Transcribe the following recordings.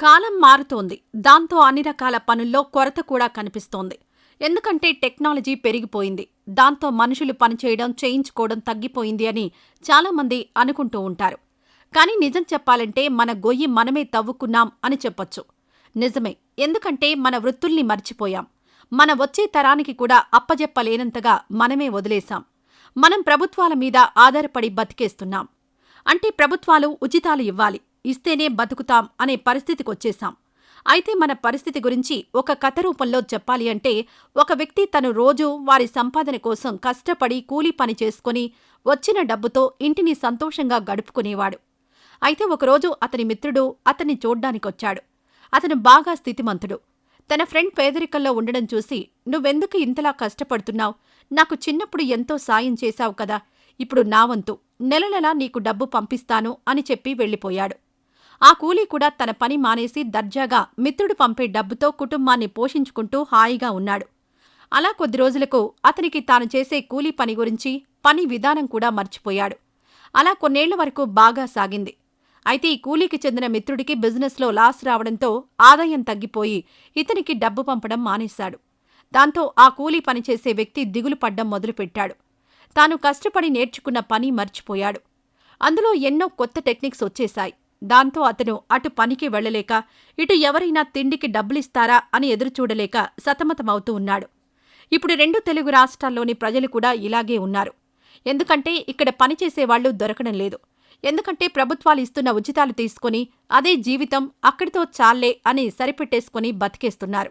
కాలం మారుతోంది. దాంతో అన్ని రకాల పనుల్లో కొరత కూడా కనిపిస్తోంది. ఎందుకంటే టెక్నాలజీ పెరిగిపోయింది. దాంతో మనుషులు పనిచేయడం చేయించుకోవడం తగ్గిపోయింది అని చాలామంది అనుకుంటూ ఉంటారు. కానీ నిజం చెప్పాలంటే మన గొయ్యి మనమే తవ్వుకున్నాం అని చెప్పొచ్చు. నిజమే. ఎందుకంటే మన వృత్తుల్ని మర్చిపోయాం. మన వచ్చే తరానికి కూడా అప్పజెప్పలేనంతగా మనమే వదిలేశాం. మనం ప్రభుత్వాల మీద ఆధారపడి బతికేస్తున్నాం. అంటే ప్రభుత్వాలు ఉచితాలు ఇవ్వాలి. ఇస్తేనే బతుకుతాం అనే పరిస్థితికొచ్చేశాం. అయితే మన పరిస్థితి గురించి ఒక కథ రూపంలో చెప్పాలి అంటే ఒక వ్యక్తి తను రోజూ వారి సంపాదన కోసం కష్టపడి కూలీ పని చేసుకుని వచ్చిన డబ్బుతో ఇంటిని సంతోషంగా గడుపుకునేవాడు. అయితే ఒకరోజు అతని మిత్రుడు అతన్ని చూడ్డానికొచ్చాడు. అతను బాగా స్థితిమంతుడు. తన ఫ్రెండ్ పేదరికంలో ఉండడం చూసి నువ్వెందుకు ఇంతలా కష్టపడుతున్నావు? నాకు చిన్నప్పుడు ఎంతో సాయం చేశావు కదా ఇప్పుడు నా వంతు. నెల నెలా నీకు డబ్బు పంపిస్తాను అని చెప్పి వెళ్ళిపోయాడు. ఆ కూలీ కూడా తన పని మానేసి దర్జాగా మిత్రుడు పంపే డబ్బుతో కుటుంబాన్ని పోషించుకుంటూ హాయిగా ఉన్నాడు. అలా కొద్ది రోజులకు అతనికి తాను చేసే కూలీ పని గురించి పని విధానం కూడా మర్చిపోయాడు. అలా కొన్నేళ్ళ వరకు బాగా సాగింది. అయితే ఈ కూలీకి చెందిన మిత్రుడికి బిజినెస్లో లాస్ రావడంతో ఆదాయం తగ్గిపోయి ఇతనికి డబ్బు పంపడం మానేశాడు. దాంతో ఆ కూలీ పనిచేసే వ్యక్తి దిగులు పడ్డం మొదలుపెట్టాడు. తాను కష్టపడి నేర్చుకున్న పని మర్చిపోయాడు. అందులో ఎన్నో కొత్త టెక్నిక్స్ వచ్చేశాయి. దాంతో అతను అటు పనికి వెళ్ళలేక ఇటు ఎవరైనా తిండికి డబ్బులిస్తారా అని ఎదురుచూడలేక సతమతమవుతూ ఉన్నాడు. ఇప్పుడు రెండు తెలుగు రాష్ట్రాల్లోని ప్రజలు కూడా ఇలాగే ఉన్నారు. ఎందుకంటే ఇక్కడ పనిచేసేవాళ్ళు దొరకడం లేదు. ఎందుకంటే ప్రభుత్వాలు ఇస్తున్న ఉచితాలు తీసుకుని అదే జీవితం అక్కడితో చాలే అని సరిపెట్టేసుకుని బతికేస్తున్నారు.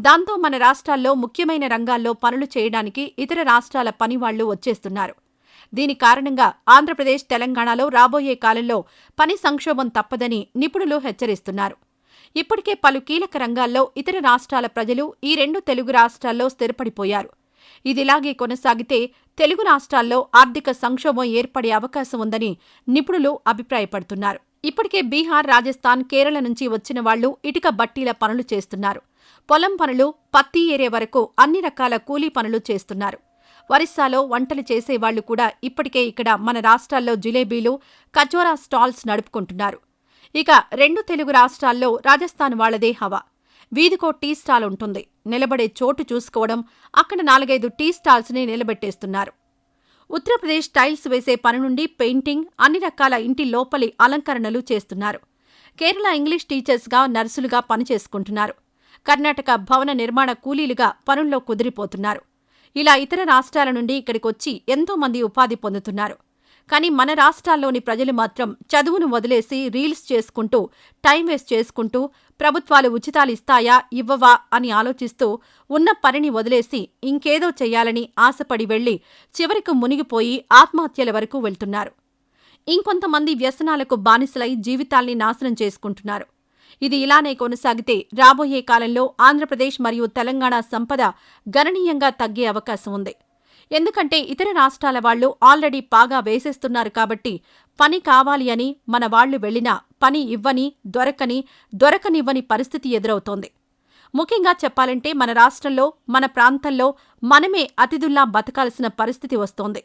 దాంతో మన రాష్ట్రాల్లో ముఖ్యమైన రంగాల్లో పనులు చేయడానికి ఇతర రాష్ట్రాల పనివాళ్ళు వచ్చేస్తున్నారు. దీని కారణంగా ఆంధ్రప్రదేశ్ తెలంగాణలో రాబోయే కాలంలో పని సంక్షోభం తప్పదని నిపుణులు హెచ్చరిస్తున్నారు. ఇప్పటికే పలు కీలక రంగాల్లో ఇతర రాష్ట్రాల ప్రజలు ఈ రెండు తెలుగు రాష్ట్రాల్లో స్థిరపడిపోయారు. ఇదిలాగే కొనసాగితే తెలుగు రాష్ట్రాల్లో ఆర్థిక సంక్షోభం ఏర్పడే అవకాశం ఉందని నిపుణులు అభిప్రాయపడుతున్నారు. ఇప్పటికే బీహార్ రాజస్థాన్ కేరళ నుంచి వచ్చిన వాళ్ళు ఇటుక బట్టీల పనులు చేస్తున్నారు. పొలం పనులు పత్తి ఏరే వరకు అన్ని రకాల కూలీ పనులు చేస్తున్నారు. ఒరిస్సాలో వంటలు చేసేవాళ్ళు కూడా ఇప్పటికే ఇక్కడ మన రాష్ట్రాల్లో జిలేబీలు కచోరా స్టాల్స్ నడుపుకుంటున్నారు. ఇక రెండు తెలుగు రాష్ట్రాల్లో రాజస్థాన్ వాళ్ళదే హవా. వీధికో టీ స్టాల్ ఉంటుంది. నిలబడే చోటు చూసుకోవడం అక్కడ నాలుగైదు టీ స్టాల్స్ని నిలబెట్టేస్తున్నారు. ఉత్తరప్రదేశ్ టైల్స్ వేసే పని నుండి పెయింటింగ్ అన్ని రకాల ఇంటి లోపలి అలంకరణలు చేస్తున్నారు. కేరళ ఇంగ్లీష్ టీచర్స్గా నర్సులుగా పనిచేసుకుంటున్నారు. కర్ణాటక భవన నిర్మాణ కూలీలుగా పనుల్లో కుదిరిపోతున్నారు. ఇలా ఇతర రాష్ట్రాల నుండి ఇక్కడికొచ్చి ఎంతో మంది ఉపాధి పొందుతున్నారు. కానీ మన రాష్ట్రాల్లోని ప్రజలు మాత్రం చదువును వదిలేసి రీల్స్ చేసుకుంటూ టైం వేస్ట్ చేసుకుంటూ ప్రభుత్వాలు ఉచితాలు ఇస్తాయా ఇవ్వవా అని ఆలోచిస్తూ ఉన్న పనిని వదిలేసి ఇంకేదో చెయ్యాలని ఆశపడి వెళ్ళి చివరికి మునిగిపోయి ఆత్మహత్యల వరకు వెళ్తున్నారు. ఇంకొంతమంది వ్యసనాలకు బానిసలై జీవితాల్ని నాశనం చేసుకుంటున్నారు. ఇది ఇలానే కొనసాగితే రాబోయే కాలంలో ఆంధ్రప్రదేశ్ మరియు తెలంగాణ సంపద గణనీయంగా తగ్గే అవకాశం ఉంది. ఎందుకంటే ఇతర రాష్ట్రాల వాళ్ళు ఆల్రెడీ బాగా వేసేస్తున్నారు కాబట్టి పని కావాలి అని మన వాళ్ళు వెళ్ళినా పని ఇవ్వని దొరకని దొరకనివ్వని పరిస్థితి ఎదురవుతోంది. ముఖ్యంగా చెప్పాలంటే మన రాష్ట్రంలో మన ప్రాంతంలో మనమే అతిథుల్లా బతకాల్సిన పరిస్థితి వస్తోంది.